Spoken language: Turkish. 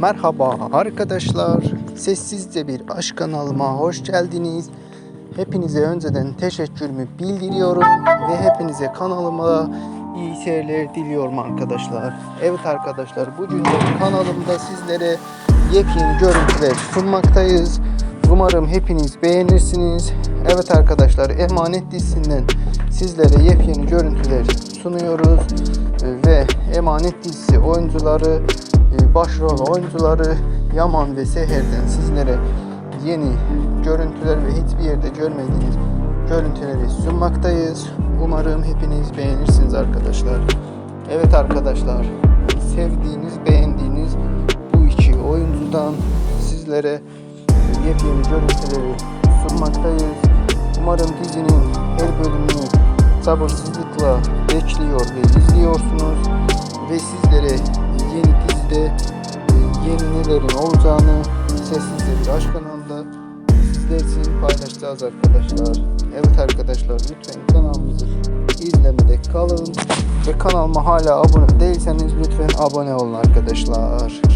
Merhaba arkadaşlar. Sessizce bir aşk kanalıma hoş geldiniz. Hepinize önceden teşekkürümü bildiriyorum ve hepinize kanalıma iyi seyirler diliyorum arkadaşlar. Evet arkadaşlar bugün de kanalımda sizlere yepyeni görüntüler sunmaktayız. Umarım hepiniz beğenirsiniz. Evet arkadaşlar Emanet dizisinden sizlere yepyeni görüntüler sunuyoruz. Ve Emanet dizisi oyuncuları, başrol oyuncuları Yaman ve Seher'den sizlere yeni görüntüler ve hiçbir yerde görmediğiniz görüntüleri sunmaktayız. Umarım hepiniz beğenirsiniz arkadaşlar. Evet arkadaşlar, sevdiğiniz, beğendiğiniz bu iki oyuncudan sizlere yepyeni görüntüleri sunmaktayız. Umarım dizinin her bölümünü sabırsızlıkla bekliyor ve izliyorsunuz. Nelerin olacağını Sessizce Bir Aşk kanalında sizler için paylaşacağız arkadaşlar. Evet arkadaşlar lütfen kanalımızı izlemede kalın. Ve kanalıma hala abone değilseniz lütfen abone olun arkadaşlar.